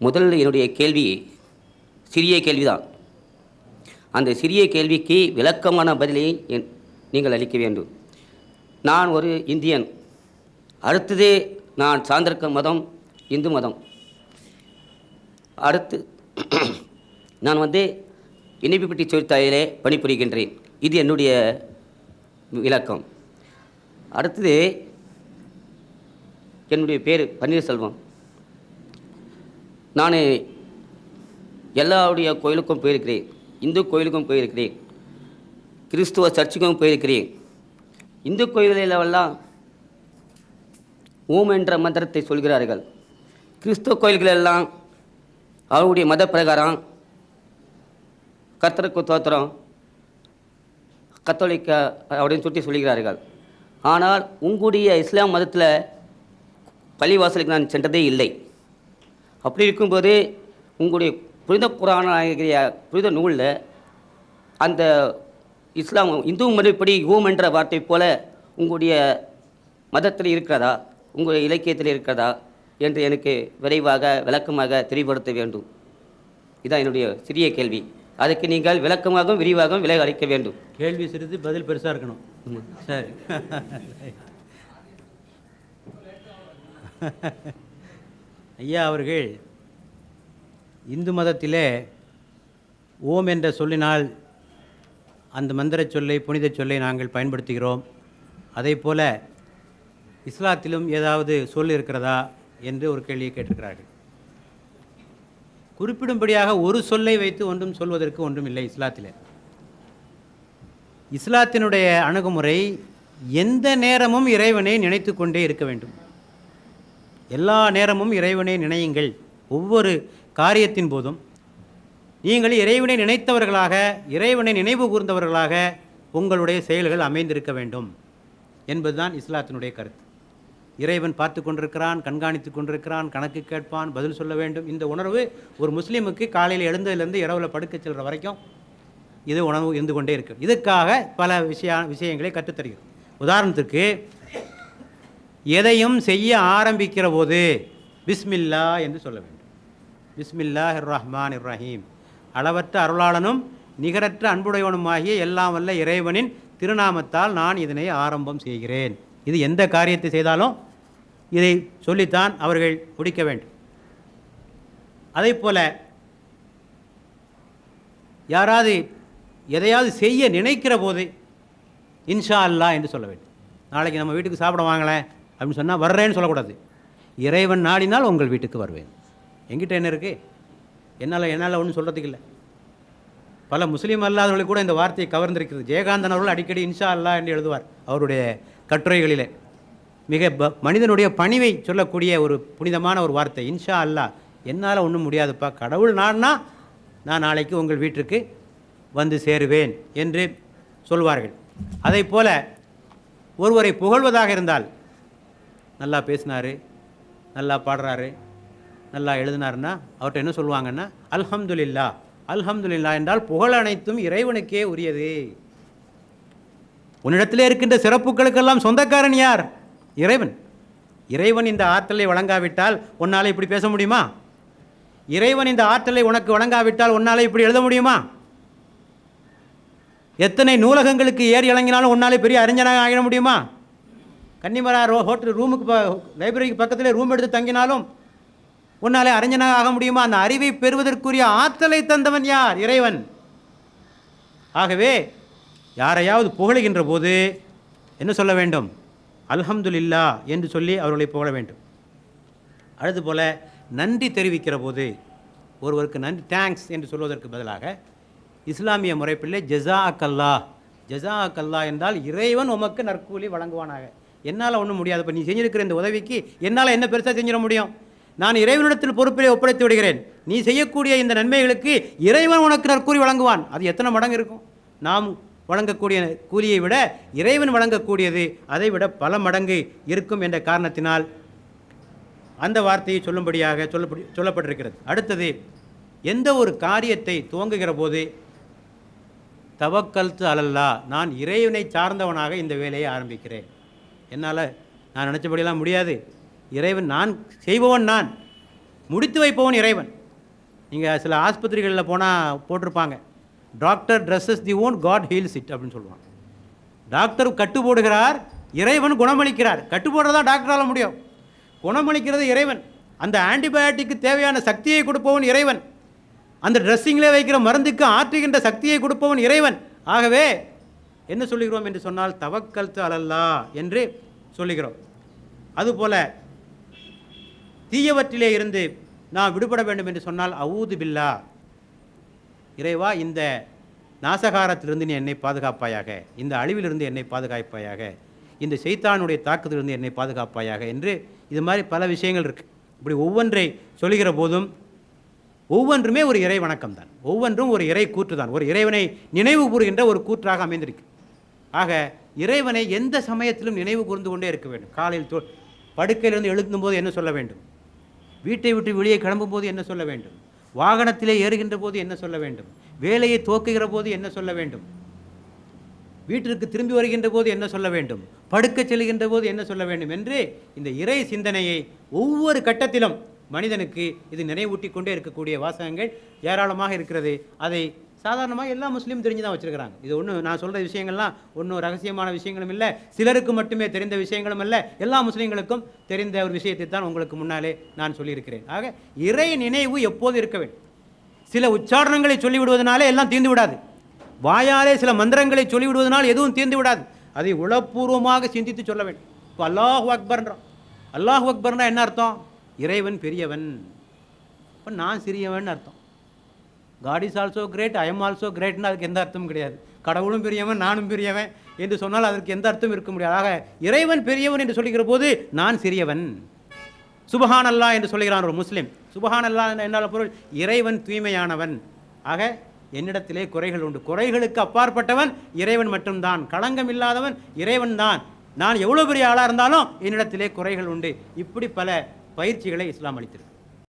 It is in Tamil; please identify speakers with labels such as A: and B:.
A: முதல்ல என்னுடைய கேள்வி சிறிய கேள்விதான். அந்த சிறிய கேள்விக்கு விளக்கமான பதிலை என்- நீங்கள் அளிக்க வேண்டும். நான் ஒரு இந்தியன். அடுத்தது நான் சார்ந்திருக்க மதம் இந்து மதம். அடுத்து நான் வந்து இணைப்புப்பட்டி தொழிற்சாலையிலே பணிபுரிகின்றேன். இது என்னுடைய விளக்கம். அடுத்தது என்னுடைய பேர் பன்னீர்செல்வம். நான் எல்லாருடைய கோயிலுக்கும் போயிருக்கிறேன். இந்து கோயிலுக்கும் போயிருக்கிறேன். கிறிஸ்துவ சர்ச்சுக்கும் போயிருக்கிறேன். இந்து கோயில்களெல்லாம் ஓம் என்ற மந்திரத்தை சொல்கிறார்கள். கிறிஸ்துவ கோயில்களெல்லாம் அவருடைய மத பிரகாரம் கத்தருக்கு தோத்திரம் கத்தோலிக்க அப்படின்னு சொல்லி சொல்கிறார்கள். ஆனால் உங்களுடைய இஸ்லாம் மதத்தில் பள்ளிவாசலுக்கு நான் சென்றதே இல்லை. அப்படி இருக்கும்போது உங்களுடைய புனித புராணம் ஆகிய புனித நூலில் அந்த இஸ்லாம் இந்து முறைப்படி ஓம் என்ற வார்த்தை போல உங்களுடைய மதத்தில் இருக்கிறதா? உங்களுடைய இலக்கியத்தில் இருக்கிறதா? என்று எனக்கு விரைவாக விளக்கமாக தெளிவுபடுத்த வேண்டும். இதான் என்னுடைய சிறிய கேள்வி. அதுக்கு நீங்கள் விளக்கமாகவும் விரிவாகவும் விலை அளிக்க வேண்டும்.
B: கேள்வி சிறிது பதில் பெருசாக இருக்கணும். சரி. ஐயா அவர்கள் இந்து மதத்திலே ஓம் என்ற சொல்லினால் அந்த மந்திரச் சொல்லை புனிதச் சொல்லை நாங்கள் பயன்படுத்துகிறோம். அதே போல இஸ்லாத்திலும் ஏதாவது சொல் இருக்கிறதா என்று ஒரு கேள்வியை கேட்டிருக்கிறார்கள். குறிப்பிடும்படியாக ஒரு சொல்லை வைத்து ஒன்றும் சொல்வதற்கு ஒன்றும் இல்லை இஸ்லாத்தில். இஸ்லாத்தினுடைய அணுகுமுறை எந்த நேரமும் இறைவனை நினைத்து கொண்டே இருக்க வேண்டும். எல்லா நேரமும் இறைவனை நினையுங்கள். ஒவ்வொரு காரியத்தின் போதும் நீங்கள் இறைவனை நினைத்தவர்களாக இறைவனை நினைவு கூர்ந்தவர்களாக உங்களுடைய செயல்கள் அமைந்திருக்க வேண்டும். என்பதுதான் இஸ்லாத்தினுடைய கருத்து. இறைவன் பார்த்து கொண்டிருக்கிறான் கண்காணித்து கொண்டிருக்கிறான் கணக்கு கேட்பான் பதில் சொல்ல வேண்டும். இந்த உணர்வு ஒரு முஸ்லீமுக்கு காலையில் எழுந்ததுலேருந்து இரவில் படுக்க செல்கிற வரைக்கும் இது உணவு இருந்து கொண்டே இருக்கு. இதுக்காக பல விஷய விஷயங்களை கற்றுத்தருகிறோம் உதாரணத்துக்கு எதையும் செய்ய ஆரம்பிக்கிற போது பிஸ்மில்லா என்று சொல்ல வேண்டும். பிஸ்மில்லா ரஹ்மான் இர்ரஹீம் அளவற்ற அருளாளனும் நிகரற்ற அன்புடையவனுமாகிய எல்லாம் வல்ல இறைவனின் திருநாமத்தால் நான் இதனை ஆரம்பம் செய்கிறேன். இது எந்த காரியத்தை செய்தாலும் இதை சொல்லித்தான் அவர்கள் முடிக்க வேண்டும். அதே போல் யாராவது எதையாவது செய்ய நினைக்கிற போது இன்ஷா அல்லா என்று சொல்ல வேண்டும். நாளைக்கு நம்ம வீட்டுக்கு சாப்பிட வாங்களேன். அப்படின்னு சொன்னால் வர்றேன்னு சொல்லக்கூடாது. இறைவன் நாடினால் உங்கள் வீட்டுக்கு வருவேன். எங்கிட்ட என்ன இருக்குது என்னால் என்னால் ஒன்றும் சொல்கிறதுக்கு இல்லை. பல முஸ்லீம் அல்லாதவர்களுக்கு கூட இந்த வார்த்தையை கவர்ந்திருக்கிறது. ஜெயகாந்தன் அவர்கள் அடிக்கடி இன்ஷா அல்லாஹ் என்று எழுதுவார் அவருடைய கட்டுரைகளிலே. மிக ப மனிதனுடைய பணிவை சொல்லக்கூடிய ஒரு புனிதமான ஒரு வார்த்தை. இன்ஷா அல்லாஹ். என்னால் ஒன்றும் முடியாதுப்பா. கடவுள் நான்னா நான் நாளைக்கு உங்கள் வீட்டிற்கு வந்து சேருவேன் என்று சொல்வார்கள். அதை போல ஒருவரை புகழ்வதாக இருந்தால் நல்லா பேசினாரு நல்லா பாடுறாரு நல்லா எழுதினாருன்னா அவர்கிட்ட என்ன சொல்லுவாங்கன்னா அல்ஹம்துலில்லா அல்ஹம்துலில்லா என்றால் புகழ் அனைத்தும் இறைவனுக்கே உரியது. உன்னிடத்திலே இருக்கின்ற சிறப்புகளுக்கெல்லாம் சொந்தக்காரன் யார்? இறைவன். இறைவன் இந்த ஆற்றலை வழங்காவிட்டால் உன்னால் இப்படி பேச முடியுமா? இறைவன் இந்த ஆற்றலை உனக்கு வழங்காவிட்டால் உன்னால் இப்படி எழுத முடியுமா? எத்தனை நூலகங்களுக்கு ஏறி இறங்கினாலும் உன்னாலே பெரிய அறிஞனாக ஆகிட முடியுமா? கன்னிமரா ரோ ஹோட்டல் ரூமுக்கு ப லைப்ரரிக்கு பக்கத்தில் ரூம் எடுத்து தங்கினாலும் உன்னாலே அறிஞனாக ஆக முடியுமா? அந்த அறிவை பெறுவதற்குரிய ஆற்றலை தந்தவன் யார்? இறைவன். ஆகவே யாரையாவது புகழுகின்ற போது என்ன சொல்ல வேண்டும்? அல்ஹம்துலில்லா என்று சொல்லி அவர்களை புகழ வேண்டும். அடுத்து போல நன்றி தெரிவிக்கிற போது ஒருவருக்கு நன்றி தேங்க்ஸ் என்று சொல்வதற்கு பதிலாக இஸ்லாமிய முறைப்பிள்ளை ஜெசா அக்கல்லா ஜெசா அக்கல்லா என்றால் இறைவன் உமக்கு நற்கூலி வழங்குவானாக. என்னால் ஒன்றும் முடியாது. இப்போ நீ செஞ்சிருக்கிற இந்த உதவிக்கு என்னால் என்ன பெருசாக செஞ்சிட முடியும்? நான் இறைவனிடத்தில் பொறுப்பிலே ஒப்படைத்து விடுகிறேன். நீ செய்யக்கூடிய இந்த நன்மைகளுக்கு இறைவன் உனக்கு நற்கூறி வழங்குவான். அது எத்தனை மடங்கு இருக்கும்? நாம் வழங்கக்கூடிய கூலியை விட இறைவன் வழங்கக்கூடியது அதை விட பல மடங்கு இருக்கும் என்ற காரணத்தினால் அந்த வார்த்தையை சொல்லும்படியாக சொல்லப்படி சொல்லப்பட்டிருக்கிறது. அடுத்தது எந்த ஒரு காரியத்தை துவங்குகிற போது தவக்கல்த்து அலல்லா நான் இறைவனை சார்ந்தவனாக இந்த வேலையை ஆரம்பிக்கிறேன். என்னால் நான் நினச்சபடியெல்லாம் முடியாது. இறைவன் நான் செய்பவன் நான். முடித்து வைப்பவன் இறைவன். நீங்கள் சில ஆஸ்பத்திரிகளில் போனால் போட்டிருப்பாங்க. Doctor dresses the wound God heals it அப்படின்னு சொல்லுவாங்க. டாக்டர் கட்டு போடுகிறார் இறைவன் குணமளிக்கிறார். கட்டு போடுறதா டாக்டரால் முடியும். குணமளிக்கிறது இறைவன். அந்த ஆன்டிபயோட்டிக்கு தேவையான சக்தியை கொடுப்பவன் இறைவன். அந்த ட்ரெஸ்ஸிங்கில் வைக்கிற மருந்துக்கு ஆற்றுகின்ற சக்தியை கொடுப்பவன் இறைவன். ஆகவே என்ன சொல்லுகிறோம் என்று சொன்னால் தவக்கல்த்து அலல்லா என்று சொல்லுகிறோம். அதுபோல தீயவற்றிலே இருந்து நான் விடுபட வேண்டும் என்று சொன்னால் அவுது பில்லா இறைவா இந்த நாசகாரத்திலிருந்து நீ என்னை பாதுகாப்பாயாக இந்த அழிவிலிருந்து என்னை பாதுகாப்பாயாக இந்த செய்தானுடைய தாக்கத்திலிருந்து என்னை பாதுகாப்பாயாக என்று இது மாதிரி பல விஷயங்கள் இருக்குது இப்படி ஒவ்வொன்றை சொல்லுகிற போதும் ஒவ்வொன்றுமே ஒரு இறை வணக்கம் தான் ஒவ்வொன்றும் ஒரு இறை கூற்று தான் ஒரு இறைவனை நினைவு கூறுகின்ற ஒரு கூற்றாக அமைந்திருக்கு. ஆக இறைவனை எந்த சமயத்திலும் நினைவு கூர்ந்து கொண்டே இருக்க வேண்டும். காலையில் தோ படுக்கையிலிருந்து எழுந்தும் போது என்ன சொல்ல வேண்டும்? வீட்டை விட்டு வெளியே கிளம்பும் போது என்ன சொல்ல வேண்டும்? வாகனத்திலே ஏறுகின்ற போது என்ன சொல்ல வேண்டும்? வேலையை துவக்குகிற போது என்ன சொல்ல வேண்டும்? வீட்டிற்கு திரும்பி வருகின்ற போது என்ன சொல்ல வேண்டும்? படுக்கச் செல்கின்ற போது என்ன சொல்ல வேண்டும்? என்று இந்த இறை சிந்தனையை ஒவ்வொரு கட்டத்திலும் மனிதனுக்கு இது நினைவூட்டி கொண்டே இருக்கக்கூடிய வாசகங்கள் ஏராளமாக இருக்கிறது. அதை சாதாரணமாக எல்லா முஸ்லீமும் தெரிஞ்சு தான் வச்சுருக்கிறாங்க. இது ஒன்றும் நான் சொல்கிற விஷயங்கள்லாம் ஒன்றும் ரகசியமான விஷயங்களும் இல்லை சிலருக்கு மட்டுமே தெரிந்த விஷயங்களும் இல்லை எல்லா முஸ்லீம்களுக்கும் தெரிந்த ஒரு விஷயத்தை தான் உங்களுக்கு முன்னாலே நான் சொல்லியிருக்கிறேன். ஆக இறை நினைவு எப்போது இருக்க வேண்டும்? சில உச்சாரணங்களை சொல்லிவிடுவதனாலே எல்லாம் தீர்ந்து விடாது. வாயாலே சில மந்திரங்களை சொல்லிவிடுவதனால் எதுவும் தீர்ந்து விடாது. அதை உளப்பூர்வமாக சிந்தித்து சொல்ல வேண்டும். இப்போ அல்லாஹ் அக்பர்ன்றோம் அல்லாஹ் அக்பர்னா என்ன அர்த்தம்? இறைவன் பெரியவன். இப்போ நான் சிறியவன் அர்த்தம். God is also great I am also கிரேட்னு அதுக்கு எந்த அர்த்தமும் கிடையாது. கடவுளும் பெரியவன் நானும் பெரியவன் என்று சொன்னால் அதற்கு எந்த அர்த்தமும் இருக்க முடியாது. ஆக இறைவன் பெரியவன் என்று சொல்லுகிற போது நான் சிறியவன். சுபஹான் அல்லாஹ் என்று சொல்லுகிறான் ஒரு முஸ்லீம். சுபஹான் அல்லாஹ் என்னால் பொருள் இறைவன் தூய்மையானவன். ஆக என்னிடத்திலே குறைகள் உண்டு. குறைகளுக்கு அப்பாற்பட்டவன் இறைவன் மட்டும்தான். களங்கம் இல்லாதவன் இறைவன் தான். நான் எவ்வளோ பெரிய ஆளாக இருந்தாலும் என்னிடத்திலே குறைகள் உண்டு. இப்படி பல பயிற்சிகளை இஸ்லாம் அளித்திருக்கு.